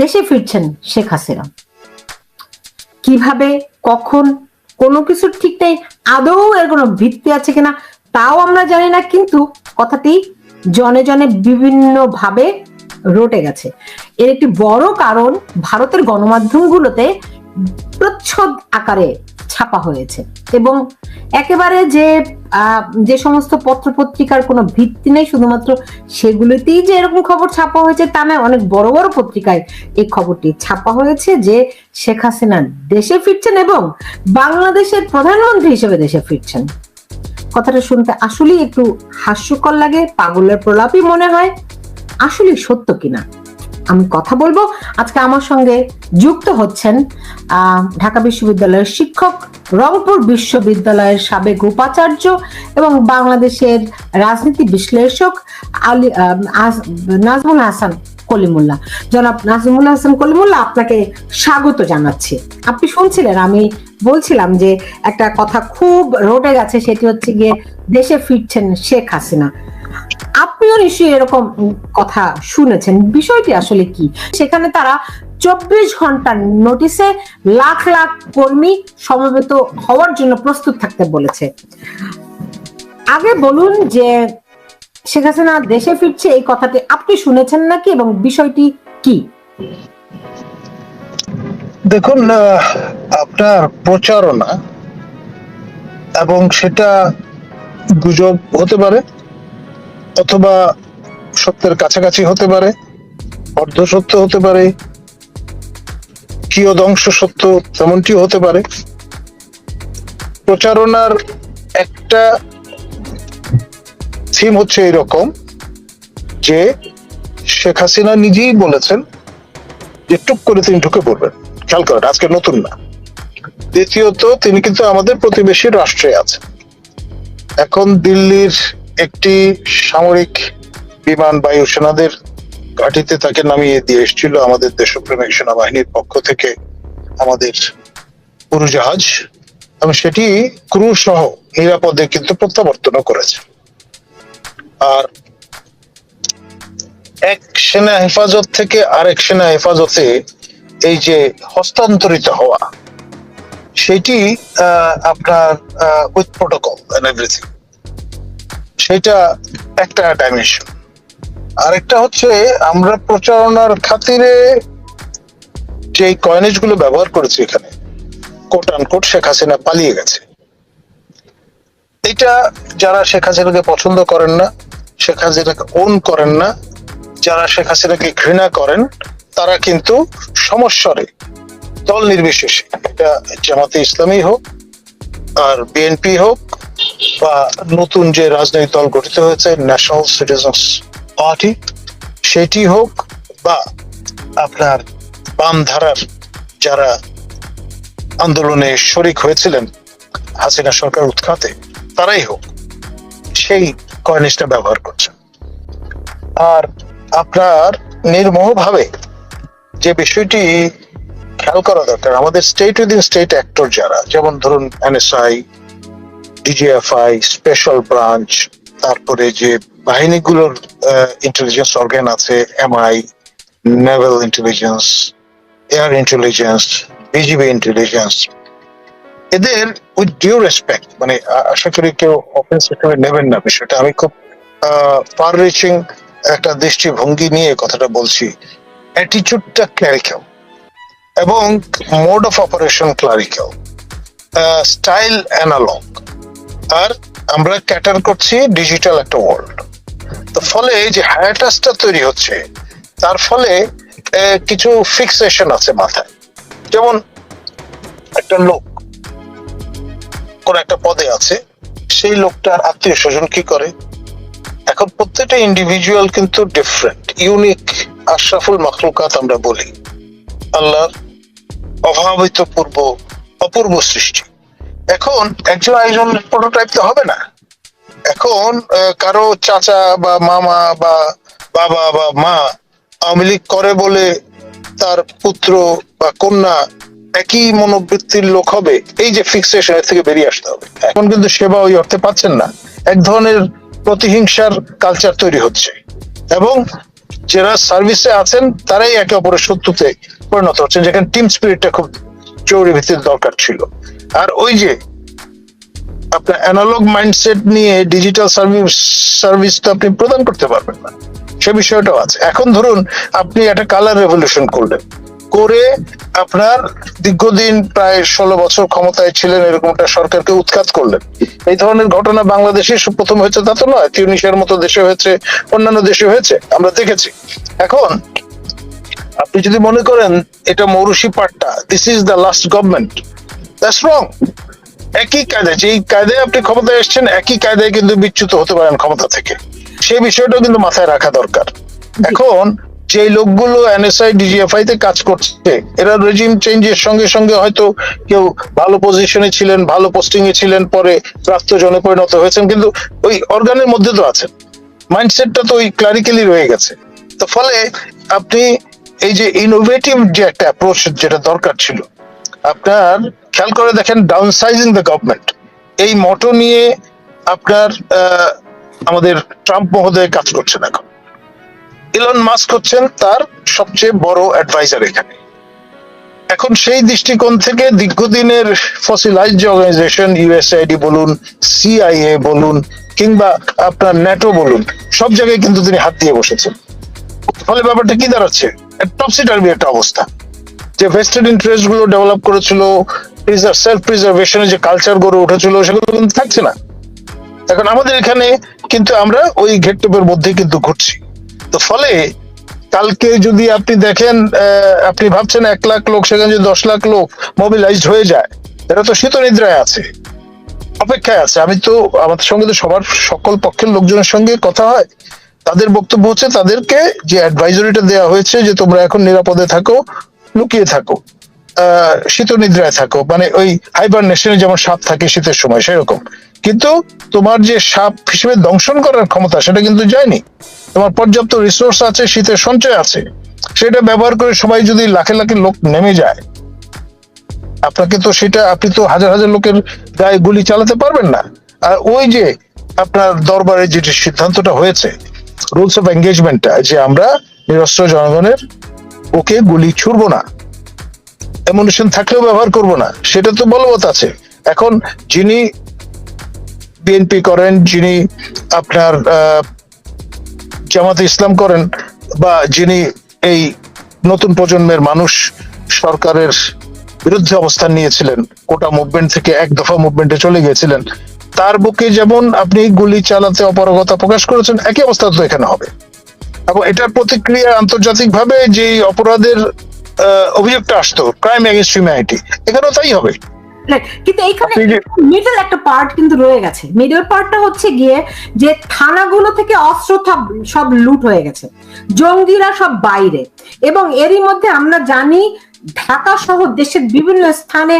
দেশে ফিরছেন শেখ হাসিনা। কীভাবে, কখন, কোনো কিছুর ঠিক নেই, আদৌ এর কোনো ভিত্তি আছে কিনা তাও আমরা জানি না, কিন্তু কথাটি জনে জনে বিভিন্নভাবে রটে গেছে। এর একটি বড় কারণ ভারতের গণমাধ্যমগুলোতে প্রচ্ছদ আকারে ছাপা হয়েছে। এবং একেবারে যে যে সমস্ত পত্র পত্রিকার কোনো ভিত্তি নেই, শুধুমাত্র সেগুলোতেই যে এরকম খবর ছাপা হয়েছে, তা নয়, অনেক বড় বড় পত্রিকায় এই খবরটি ছাপা হয়েছে যে শেখ হাসিনা দেশে ফিরছেন এবং বাংলাদেশের প্রধানমন্ত্রী হিসেবে দেশে ফিরছেন। কথাটা শুনতে আসলেই একটু হাস্যকর লাগে, পাগলের প্রলাপই মনে হয় আসলে সত্য কিনা? আমি কথা বলব। আজকে আমার সঙ্গে যুক্ত হচ্ছেন ঢাকা বিশ্ববিদ্যালয়ের শিক্ষক, রংপুর বিশ্ববিদ্যালয়ের সাবেক উপাচার্য এবং বাংলাদেশের রাজনীতি বিশ্লেষক আলী নাজমুল হাসান কলিমুল্লাহ জনাব নাজমুল হাসান কলিমুল্লাহ আপনাকে স্বাগত জানাচ্ছি। আপনি শুনছিলেন, আমি বলছিলাম যে একটা কথা খুব রটে গেছে, সেটি হচ্ছে গিয়ে দেশে ফিরছেন শেখ হাসিনা। আপনিও নিশ্চয়ই এরকম কথা শুনেছেন। বিষয়টি আসলে কি? সেখানে তারা চব্বিশ ঘণ্টার নোটিসে লাখ লাখ কর্মী সমবেত হওয়ার জন্য প্রস্তুত থাকতে বলেছে। আগে বলুন যে শেখ হাসিনা দেশে ফিরছে, এই কথাটি আপনি শুনেছেন নাকি এবং বিষয়টি কি? দেখুন আপনার প্রচারণা এবং সেটা গুজব হতে পারে। অথবা সত্যের কাছাকাছি হতে পারে, অর্ধ সত্য হতে পারে কিয়দংশ সত্য তেমনটিও হতে পারে। প্রচারণার একটা থিম হচ্ছে এরকম যে শেখ হাসিনা নিজেই বলেছেন যে টুক করে তিনি ঢুকে পড়বেন। খেয়াল করেন, আজকে নতুন না। দ্বিতীয়ত, তিনি কিন্তু আমাদের প্রতিবেশী রাষ্ট্রে আছেন। এখন দিল্লির একটি সামরিক বিমান বায়ুসেনাদের ঘাটিতে তাকে নামিয়ে দিয়ে এসেছিল আমাদের দেশপ্রেমিক সেনাবাহিনীর পক্ষ থেকে আমাদের উড়োজাহাজ। এবং সেটি ক্রু সহ নিরাপদে কিন্তু প্রত্যাবর্তনও করেছে। আর এক সেনা হেফাজত থেকে আরেক সেনা হেফাজতে এই যে হস্তান্তরিত হওয়া, সেটি আপনার উইথ প্রোটোকল এন্ড এভরিথিং সেটা একটা ডাইমেনশন আরেকটা হচ্ছে, আমরা প্রচারণার খাতিরে যে কয়েনেজগুলো ব্যবহার করেছি এখানে কোট আনকোট শেখ হাসিনা পালিয়ে গেছে। এটা যারা শেখ হাসিনাকে পছন্দ করেন না, শেখ হাসিনাকে ওন করেন না, যারা শেখ হাসিনাকে ঘৃণা করেন, তারা কিন্তু সমস্বরে, দল নির্বিশেষে, এটা জামাতে ইসলামী হোক, আর বিএনপি হোক বা নতুন যে রাজনৈতিক দল গঠিত হয়েছে ন্যাশনাল সিটিজেন্স পার্টি সেটি হোক বা আপনার বাম ধারার যারা আন্দোলনে শরিক হয়েছিলেন, হাসিনা সরকার উৎখাতে, তারাই হোক, সেই কয়েনিসটা ব্যবহার করছেন। আর আপনার নির্মোহভাবে যে বিষয়টি খেয়াল করা দরকার, আমাদের স্টেট উইদিন স্টেট অ্যাক্টর যারা, যেমন ধরুন এনএসআই ডিজিএফআই স্পেশাল ব্রাঞ্চ তারপরে যে বাহিনীগুলোর ইন্টেলিজেন্স অর্গান আছে MI naval intelligence air intelligence BGB intelligence এদের উইথ ডিউ রেসপেক্ট মানে আশা করি কেউ অফেন্স হিসেবে নেবেন না বিষয়টা। আমি খুব ফার রিচিং একটা দৃষ্টিভঙ্গি নিয়ে কথাটা বলছি। অ্যাটিচিউডটা ক্লারিক্যাল এবং mode of operation clerical style analog আর আমরা ক্যাটার করছি ডিজিটাল একটা ওয়ার্ল্ড তো ফলে যে হায়াটাসটা তৈরি হচ্ছে, তার ফলে কিছু ফিক্সেশন আছে মাথায়। যেমন একটা লোক, কোন একটা পদে আছে, সেই লোকটার আত্মীয় স্বজন কি করে? এখন প্রত্যেকটা ইন্ডিভিজুয়াল কিন্তু ডিফারেন্ট ইউনিক আশরাফুল মাখলুকাত আমরা বলি। আল্লাহর অভাবিত পূর্ব, অপূর্ব সৃষ্টি। এখন একজন আরেকজন প্রোটোটাইপ তো হবে না। এখন কারও চাচা বা মামা বা বাবা বা মা আওয়ামী লীগ করে বলে তার পুত্র বা কন্যা একই মনোবৃত্তির লোক হবে, এই যে ফিক্সেশনের থেকে বেরিয়ে আসতে হবে। এখন কিন্তু সেবা ওই অর্থে পাচ্ছেন না। এক ধরনের প্রতিহিংসার কালচার তৈরি হচ্ছে। এবং যারা সার্ভিসে আছেন, তারাই একে অপরের শত্রুতে পরিণত হচ্ছেন, যেখানে টিম স্পিরিটটা খুব জরুরি ভিত্তিতে দরকার ছিল। আর ওই যে আপনার অ্যানালগ মাইন্ডসেট নিয়ে ডিজিটাল সার্ভিস সার্ভিস তো আপনি প্রদান করতে পারবেন না। সে বিষয়টাও আছে। এখন ধরুন আপনি একটা কালার রেভলিউশন করলেন। করে আপনার দীর্ঘদিন প্রায় ষোলো বছর ক্ষমতায় ছিলেন, এরকম একটা সরকারকে উৎখাত করলেন। এই ধরনের ঘটনা বাংলাদেশে প্রথম হয়েছে তা তো নয়, তিউনিশিয়ার মতো দেশে হয়েছে, অন্যান্য দেশে হয়েছে, আমরা দেখেছি। এখন আপনি যদি মনে করেন, এটা মৌরুষি পাট্টা this is the last government that's wrong একই কায়দায়, যেই কায়দায় আপনি ক্ষমতায় এসেছেন, একই কায়দায় কিন্তু বিচ্যুত হতে পারেন ক্ষমতা থেকে। সেই বিষয়টাও কিন্তু মাথায় রাখা দরকার। এখন যে লোকগুলো এনএসআই ডিজিএফআই তে কাজ করছে, এরা রেজিম চেঞ্জের সঙ্গে সঙ্গে হয়তো কেউ ভালো পজিশনে ছিলেন, ভালো পোস্টিং এ ছিলেন, পরে প্রাপ্ত জনে পরিণত হয়েছেন, কিন্তু ওই অর্গানের মধ্যে তো আছেন। মাইন্ডসেটটা তো ওই ক্লারিক্যালি রয়ে গেছে। তো ফলে আপনি এই যে ইনোভেটিভ যে একটা অ্যাপ্রোচ যেটা দরকার ছিল, আপনার খেয়াল করে দেখেন ডাউন সাইজিং দ্য গভর্নমেন্ট এই মটো নিয়ে আপনার আমাদের ট্রাম্প মহোদয় কাজ করছেন এখন। ইলন মাস্ক হচ্ছেন তার সবচেয়ে বড় অ্যাডভাইজার এখানে। এখন সেই দৃষ্টিকোণ থেকে দীর্ঘদিনের ফসিলাইজ যে অর্গানাইজেশন ইউএসআইডি বলুন সিআইএ বলুন, কিংবা আপনার ন্যাটো বলুন, সব জায়গায় কিন্তু তিনি হাত দিয়ে বসেছেন। ফলে ব্যাপারটা কি দাঁড়াচ্ছে? টপসি একটা অবস্থা। যে ভেস্টেড ইন্টারেস্টগুলো ডেভেলপ করেছিল সেলফ প্রিজার্ভেশনের যে কালচার গড়ে উঠেছিল, সেগুলো কিন্তু থাকছে না। এখন আমাদের এখানে কিন্তু আমরা ওই ঘেটটোপের মধ্যেই কিন্তু ঘুরছি। তো ফলে কালকে যদি আপনি দেখেন আপনি ভাবছেন এক লাখ লোক, সেখানে যদি দশ লাখ লোক মোবিলাইজড হয়ে যায় এরা তো শীত নিদ্রায় আছে, অপেক্ষায় আছে। আমি তো, আমাদের সঙ্গে তো সবার সকল পক্ষের লোকজনের সঙ্গে কথা হয়। তাদের বক্তব্য হচ্ছে, তাদেরকে যে অ্যাডভাইজরিটা দেওয়া হয়েছে, যে তোমরা এখন নিরাপদে থাকো, লুকিয়ে থাকো। শীত নিদ্রায় থাকো। মানে ওই হাইবার নেশনে যেমন সাপ থাকে শীতের সময়, সেরকম। কিন্তু তোমার যে সাপ হিসেবে দংশন করার ক্ষমতা, সেটা কিন্তু যায়নি। তোমার পর্যাপ্ত রিসোর্স আছে শীতের সঞ্চয় আছে। সেটা ব্যবহার করে সবাই যদি লাখে লাখে লোক নেমে যায়, আপনাকে তো সেটা, আপনি তো হাজার হাজার লোকের গায়ে গুলি চালাতে পারবেন না। আর ওই যে আপনার দরবারে যে সিদ্ধান্তটা হয়েছে রুলস অফ এঙ্গেজমেন্টটা যে আমরা নিরস্ত্র জনগণের ওকে গুলি ছুড়বো না। এমুনেশন থাকলেও ব্যবহার করব না, সেটা তো বলবৎ আছে। এখন যিনি বিএনপি করেন, যিনি আপনার জামাতে ইসলাম করেন, বা যিনি এই নতুন প্রজন্মের মানুষ সরকারের বিরুদ্ধে অবস্থান নিয়েছিলেন, কোটা মুভমেন্ট থেকে এক দফা মুভমেন্টে চলে গিয়েছিলেন, তার বুকে যেমন আপনি গুলি চালাতে অপারগতা প্রকাশ করেছেন, একই অবস্থা তো এখানে হবে। এবং এটার প্রতিক্রিয়া আন্তর্জাতিকভাবে যে অপরাধের অভিযোগটা আসতো ক্রাইম এগেনস্ট হিউম্যানিটি এখানেও তাই হবে। কিন্তু এইখানে মিডল একটা পার্ট কিন্তু রয়ে গেছে। মিডল পার্টটা হচ্ছে গিয়ে যে থানাগুলো থেকে অস্ত্র সব লুট হয়ে গেছে। জঙ্গিরা সব বাইরে। এবং এরই মধ্যে আমরা জানি ঢাকা সহ দেশের বিভিন্ন স্থানে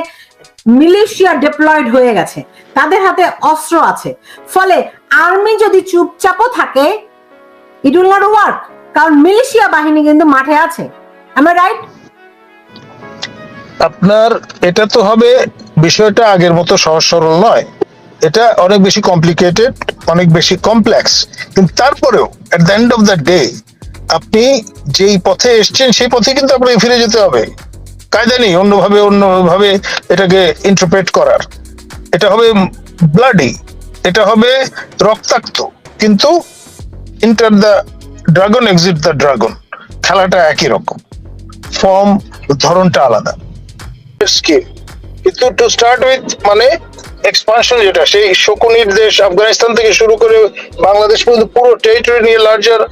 মিলিশিয়া ডিপ্লয়েড হয়ে গেছে। তাদের হাতে অস্ত্র আছে। ফলে আর্মি যদি চুপচাপও থাকে ইট উইল নট ওয়ার্ক কারণ মিলিশিয়া বাহিনী কিন্তু মাঠে আছে। আমরা রাইট আপনার, এটা তো হবে, বিষয়টা আগের মতো সহজ সরল নয়। এটা অনেক বেশি কমপ্লিকেটেড অনেক বেশি কমপ্লেক্স কিন্তু তারপরেও at the end of the day আপনি যেই পথে এসছেন, সেই পথে কিন্তু আপনাকে ফিরে যেতে হবে। কায়দা নেই অন্যভাবে অন্যভাবে এটাকে ইন্টারপ্রেট করার। এটা হবে ব্লাডি এটা হবে রক্তাক্ত। কিন্তু enter the dragon exit the dragon খেলাটা একই রকম। ফর্ম ধরনটা আলাদা। স্কিল কিন্তু টু স্টার্ট উইথ মানে এক্সপানশন যেটা সেই শকুনির দেশ আফগানিস্তান থেকে শুরু করে বাংলাদেশ পর্যন্ত পুরো টেরিটরি নিয়ে লার্জার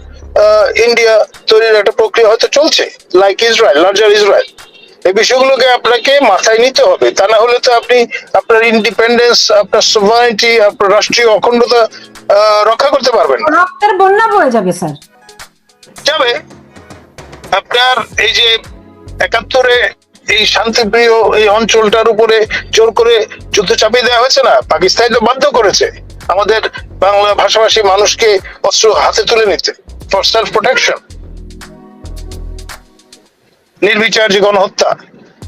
ইন্ডিয়া তৈরির একটা প্রক্রিয়া হয়তো চলছে লাইক ইসরায়েল লার্জার ইসরায়েল এই বিষয়গুলোকে আপনাকে মাথায় নিতে হবে। তা না হলে তো আপনি আপনার ইন্ডিপেন্ডেন্স আপনার সোভারিটি আপনার রাষ্ট্রীয় অখণ্ডতা রক্ষা করতে পারবেন না। রক্তের বন্যা বয়ে যাবে স্যার। যাবে। আপনার এই যে একাত্তরে এই শান্তিপ্রিয় এই অঞ্চলটার উপরে জোর করে যুদ্ধ চাপিয়ে দেওয়া হয়েছে না? পাকিস্তান তো বাধ্য করেছে আমাদের বাংলা ভাষাভাষী মানুষকে অস্ত্র হাতে তুলে নিতে। ফর সেলফ প্রোটেকশন নির্বিচার যে গণহত্যা।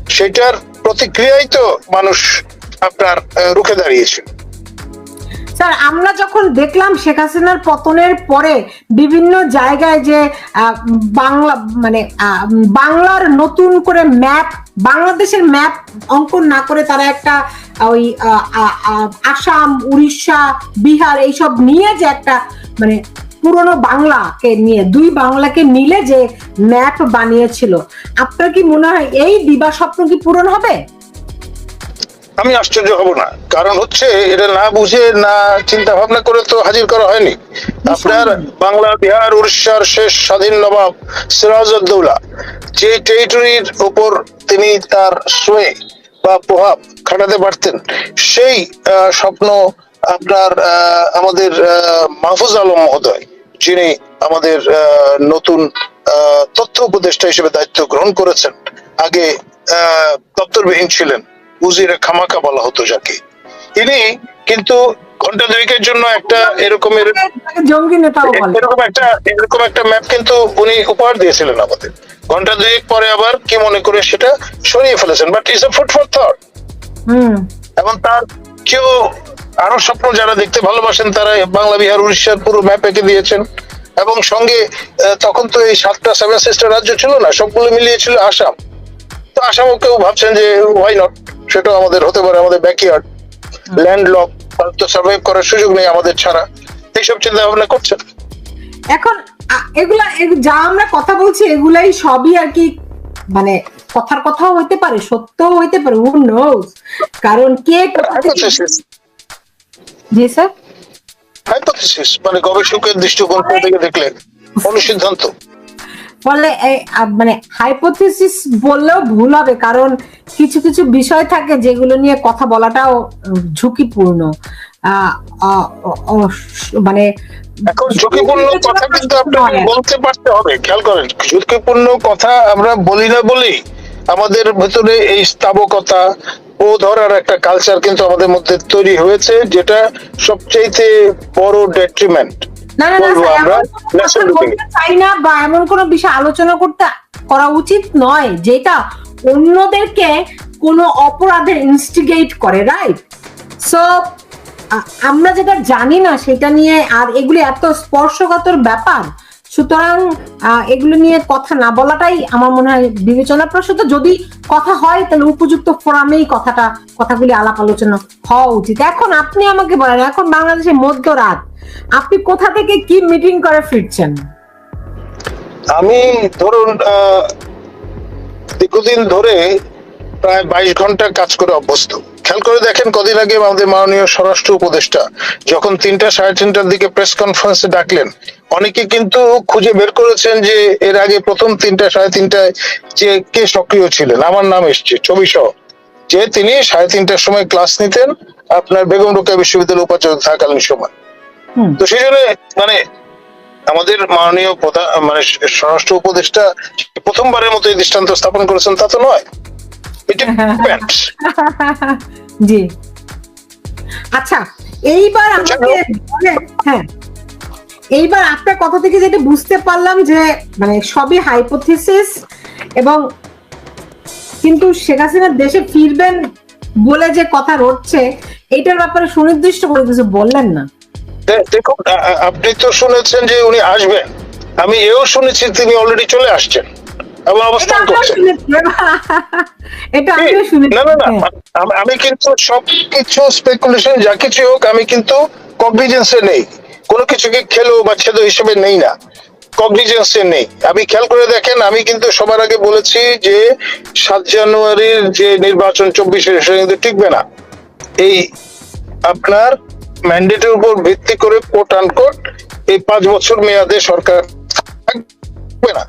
সেটার প্রতিক্রিয়াই তো মানুষ আপনার রুখে দাঁড়িয়েছিল স্যার, আমরা যখন দেখলাম শেখ হাসিনার পতনের পরে বিভিন্ন জায়গায় যে বাংলা মানে বাংলার নতুন করে ম্যাপ, বাংলাদেশের ম্যাপ অঙ্কন না করে তারা একটা ওই আসাম, উড়িষ্যা, বিহার এইসব নিয়ে যে একটা মানে পুরনো বাংলাকে নিয়ে, দুই বাংলাকে মিলে যে ম্যাপ বানিয়েছিল। আপনার কি মনে হয় এই দিবা স্বপ্ন কি পূরণ হবে? আমি আশ্চর্য হব না। কারণ হচ্ছে এটা না বুঝে না চিন্তা ভাবনা করে তো হাজির করা হয়নি। আপনার বাংলা বিহার উড়িষ্যার শেষ স্বাধীন নবাব সিরাজউদ্দৌলা যে টেরিটরির উপর তিনি তার সোয়ে বা প্রভাব খাটাতে পারতেন সেই স্বপ্ন আপনার আহ, আমাদের আহ, মাহফুজ আলম মহোদয় যিনি আমাদের আহ, নতুন আহ, তথ্য উপদেষ্টা হিসেবে দায়িত্ব গ্রহণ করেছেন আগে আহ, দপ্তরবিহীন ছিলেন। উজিরে খামাকা বলা হতো যাকে। তিনি কিন্তু ঘণ্টা দুয়েকের জন্য একটা এরকমের এরকম একটা এরকম একটা ম্যাপ কিন্তু উনি উপহার দিয়েছিলেন আমাদের। ঘণ্টা দুয়েক পরে আবার কি মনে করে সেটা সরিয়ে ফেলেছেন। But is a food for thought hmm. এবং তার কেউ আরও স্বপ্ন যারা দেখতে ভালোবাসেন তারা বাংলা বিহার উড়িষ্যার পুরো ম্যাপ এঁকে দিয়েছেন। এবং সঙ্গে তখন তো এই সাতটা সেভেন সিস্টার রাজ্য ছিল না সবগুলো মিলিয়েছিল আসাম। তো আসামও কেউ ভাবছেন যে ওয়াই নট সেটাও আমাদের হতে পারে আমাদের ব্যাকইয়ার্ড ল্যান্ড লক তো সার্ভাইভ করার সুযোগ নেই আমাদের ছাড়া। এইসব চিন্তা ভাবনা করছেন? এখন এগুলা যা আমরা কথা বলছি এগুলাই সবই আর কি মানে কথার কথাও হইতে পারে সত্য হইতে পারে হু নোজ কারণ কে জি স্যার হাইপোথেসিস মানে গবেষকের দৃষ্টিকোণ থেকে দেখলে অনুসিদ্ধান্ত। ফলে মানে হাইপোথিসিস বললেও ভুল হবে কারণ কিছু কিছু বিষয় থাকে যেগুলো নিয়ে কথা বলাটাও ঝুঁকিপূর্ণ। মানে ঝুঁকিপূর্ণ কথা কিন্তু আপনাকে বলতে পারতে হবে খেয়াল করেন ঝুঁকিপূর্ণ কথা আমরা বলি না বলি আমাদের ভেতরে এই স্থাবকতা ও ধরার একটা কালচার কিন্তু আমাদের মধ্যে তৈরি হয়েছে যেটা সবচেয়ে বড় ডেট্রিমেন্ট না না না চাই না বা এমন কোনো বিষয় আলোচনা করতে করা উচিত নয় যেটা অন্যদেরকে কোনো অপরাধের ইনস্টিগেট করে রাইট সো আমরা যেটা জানি না সেটা নিয়ে আর এগুলি এত স্পর্শকাতর ব্যাপার সুতরাং এগুলো নিয়ে কথা না বলাটাই আমার মনে হয় বিবেচনা প্রসূত যদি কথা হয় তাহলে উপযুক্ত ফোরামেই কথাটা কথাগুলি আলাপ আলোচনা হওয়া উচিত। এখন আপনি আমাকে বলেন এখন বাংলাদেশে মধ্যরাত আপনি কোথা থেকে কি মিটিং করে ফিরছেন? আমি ধরুন দীর্ঘদিন ধরে প্রায় বাইশ ঘণ্টা কাজ করে অভ্যস্ত। খেয়াল করে দেখেন, কদিন আগে আমাদের মাননীয় স্বরাষ্ট্র উপদেষ্টা যখন তিনটা সাড়ে তিনটার দিকে প্রেস কনফারেন্সে ডাকলেন, অনেকে কিন্তু খুঁজে বের করেছেন যে এর আগে প্রথম তিনটা সাড়ে তিনটায় যে কে সক্রিয় ছিলেন, আমার নাম এসছে, ছবি সহ। যে তিনি সাড়ে তিনটার সময় ক্লাস নিতেন, আপনার বেগম রোকেয়া বিশ্ববিদ্যালয় উপাচার্য থাকালীন সময়। তো সেই জন্য মানে আমাদের মাননীয় প্রধান মানে স্বরাষ্ট্র উপদেষ্টা প্রথমবারের মতো এই দৃষ্টান্ত স্থাপন করেছেন তা তো নয়। এটা। জি। আচ্ছা এইবার আমাকে হ্যাঁ। এইবার আপনার কথা থেকে যেটা বুঝতে পারলাম যে মানে সবই হাইপোথিসিস এবং কিন্তু শেখ হাসিনা দেশে ফিরবেন বলে যে কথা রটছে এইটার ব্যাপারে সুনির্দিষ্ট করে কিছু বললেন না। দেখুন আপনি তো শুনেছেন যে উনি আসবেন। আমি এও শুনেছি তিনি অলরেডি চলে আসছেন। এবং অবস্থান করছেন। না না না। আমি- আমি কিন্তু সবকিছু স্পেকুলেশন যা কিছু হোক আমি কিন্তু কগনিজেন্সে নেই। কোনো কিছুকে খেলো বা ছেদো হিসেবে নেই না। কগনিজেন্সে নেই। আমি খেয়াল করে দেখেন আমি কিন্তু সবার আগে বলেছি যে সাত জানুয়ারির যে নির্বাচন চব্বিশে সেটা কিন্তু টিকবে না। এই আপনার ম্যান্ডেটের উপর ভিত্তি করে কোট আনকোট এই পাঁচ বছর মেয়াদে সরকার থাকবে না।